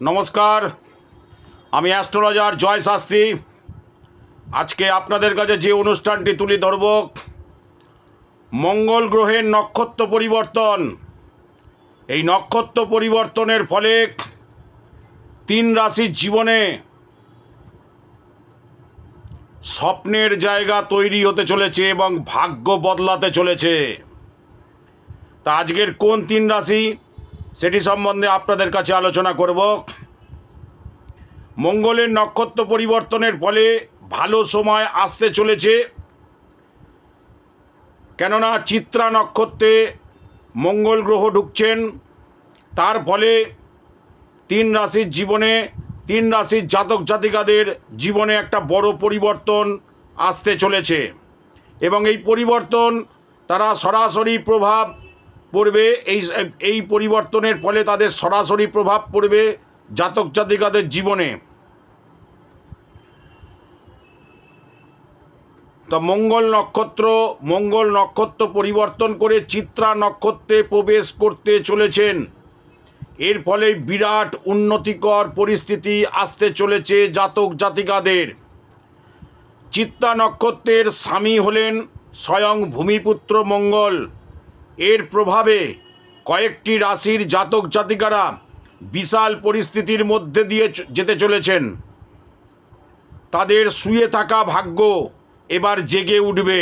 নমস্কার, আমি অ্যাস্ট্রোলজার জয় শাস্ত্রী। আজকে আপনাদের কাছে যে অনুষ্ঠানটি তুলে ধরব, মঙ্গল গ্রহের নক্ষত্র পরিবর্তন। এই নক্ষত্র পরিবর্তনের ফলে তিন রাশির জীবনে স্বপ্নের জায়গা তৈরি হতে চলেছে এবং ভাগ্য বদলাতে চলেছে। তা আজকের কোন তিন রাশি? সেটি সম্বন্ধে আপনাদের কাছে আলোচনা করব। মঙ্গলের নক্ষত্র পরিবর্তনের ফলে ভালো সময় আসতে চলেছে। কেননা চিত্রা নক্ষত্রে মঙ্গল গ্রহ ঢুকছেন। তার ফলে তিন রাশির জীবনে, তিন রাশির জাতক জাতিকাদের জীবনে একটা বড় পরিবর্তন আসতে চলেছে। এবং এই পরিবর্তন তারা সরাসরি প্রভাব পড়বে এই এই পরিবর্তনের ফলে তাদের সরাসরি প্রভাব পড়বে জাতক জাতিকাদের জীবনে। তো মঙ্গল নক্ষত্র মঙ্গল নক্ষত্র পরিবর্তন করে চিত্রা নক্ষত্রে প্রবেশ করতে চলেছেন। এর ফলে বিরাট উন্নতিকর পরিস্থিতি আসতে চলেছে জাতক জাতিকাদের। চিত্তা নক্ষত্রের স্বামী হলেন স্বয়ং ভূমিপুত্র মঙ্গল। এর প্রভাবে কয়েকটি রাশির জাতক জাতিকারা বিশাল পরিস্থিতির মধ্যে দিয়ে যেতে চলেছেন। তাদের শুয়ে থাকা ভাগ্য এবার জেগে উঠবে।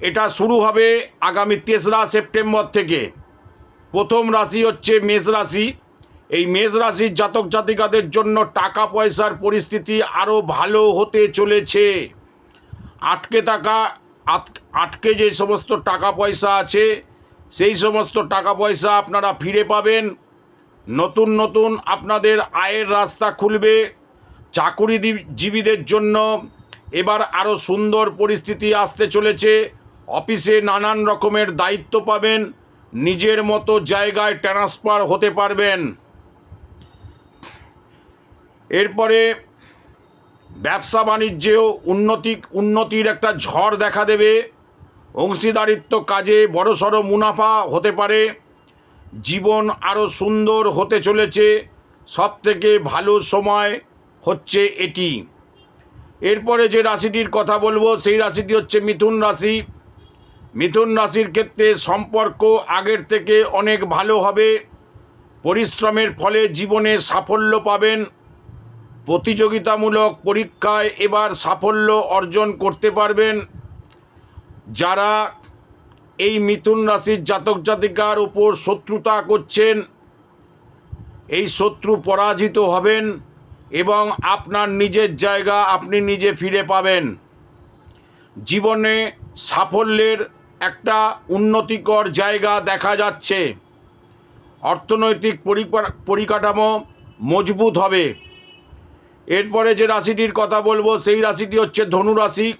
এটা শুরু হবে আগামী তেসরা সেপ্টেম্বর থেকে। প্রথম রাশি হচ্ছে মেষ রাশি। এই মেষ রাশির জাতক জাতিকাদের জন্য টাকা পয়সার পরিস্থিতি আরও ভালো হতে চলেছে। আটকে থাকা, আট- আটকে যে সমস্ত টাকা পয়সা আছে, সেই সমস্ত টাকা পয়সা আপনারা ফিরে পাবেন। নতুন নতুন আপনাদের আয়ের রাস্তা খুলবে চাকুরিজীবীদের জন্য। এবার আরও সুন্দর পরিস্থিতি আসতে চলেছে। অফিসে নানান রকমের দায়িত্ব পাবেন। নিজের মতো জায়গায় ট্রান্সফার হতে পারবেন। এরপরে ব্যবসা বাণিজ্যেও উন্নতি, উন্নতির একটা ঝড় দেখা দেবে। অংশীদারিত্ব কাজে বড়সড় মুনাফা হতে পারে। জীবন আরও সুন্দর হতে চলেছে। সব থেকে ভালো সময় হচ্ছে এটি। এরপরে যে রাশিটির কথা বলব, সেই রাশিটি হচ্ছে মিথুন রাশি। মিথুন রাশির ক্ষেত্রে সম্পর্ক আগের থেকে অনেক ভালো হবে। পরিশ্রমের ফলে জীবনে সাফল্য পাবেন। প্রতিযোগিতামূলক পরীক্ষায় এবার সাফল্য অর্জন করতে পারবেন যারা এই মিথুন রাশির জাতক জাতিকার উপর শত্রুতা করছেন। এই শত্রু পরাজিত হবেন এবং আপনার নিজের জায়গা আপনি নিজে ফিরে পাবেন। জীবনে সাফল্যের একটা উন্নতিকর জায়গা দেখা যাচ্ছে। অর্থনৈতিক পরিকাঠামো মজবুত হবে। এরপরে যে রাশিটির কথা বলব, সেই রাশিটি হচ্ছে ধনু রাশি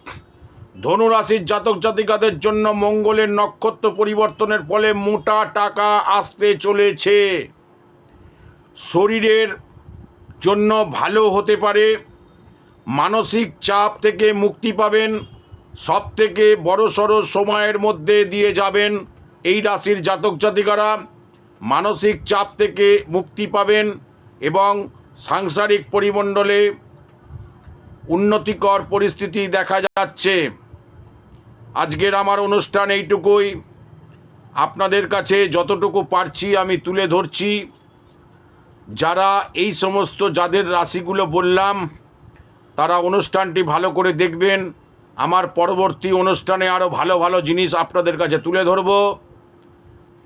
ধনু রাশির জাতক জাতিকাদের জন্য মঙ্গলের নক্ষত্র পরিবর্তনের ফলে মোটা টাকা আসতে চলেছে। শরীরের জন্য ভালো হতে পারে। মানসিক চাপ থেকে মুক্তি পাবেন। সব থেকে বড় সড়ো সময়ের মধ্যে দিয়ে যাবেন এই রাশির জাতক জাতিকারা। মানসিক চাপ থেকে মুক্তি পাবেন এবং সাংসারিক পরিমণ্ডলে উন্নতিকর পরিস্থিতি দেখা যাচ্ছে। আজকের আমার অনুষ্ঠান এইটুকুই। আপনাদের কাছে যতটুকু পারছি আমি তুলে ধরছি। যারা এই সমস্ত যাদের রাশিগুলো বললাম, তারা অনুষ্ঠানটি ভালো করে দেখবেন। আমার পরবর্তী অনুষ্ঠানে আরও ভালো ভালো জিনিস আপনাদের কাছে তুলে ধরব।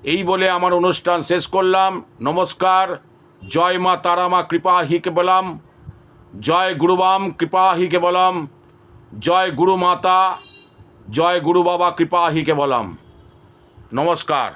এই বলে আমার অনুষ্ঠান শেষ করলাম। নমস্কার। জয় মা তারা মা কৃপা হি কেবলাম। জয় গুরুবাম কৃপা হি কেবলম। জয় গুরু মাতা, জয় গুরু বাবা, কৃপা হি কেবলম। নমস্কার।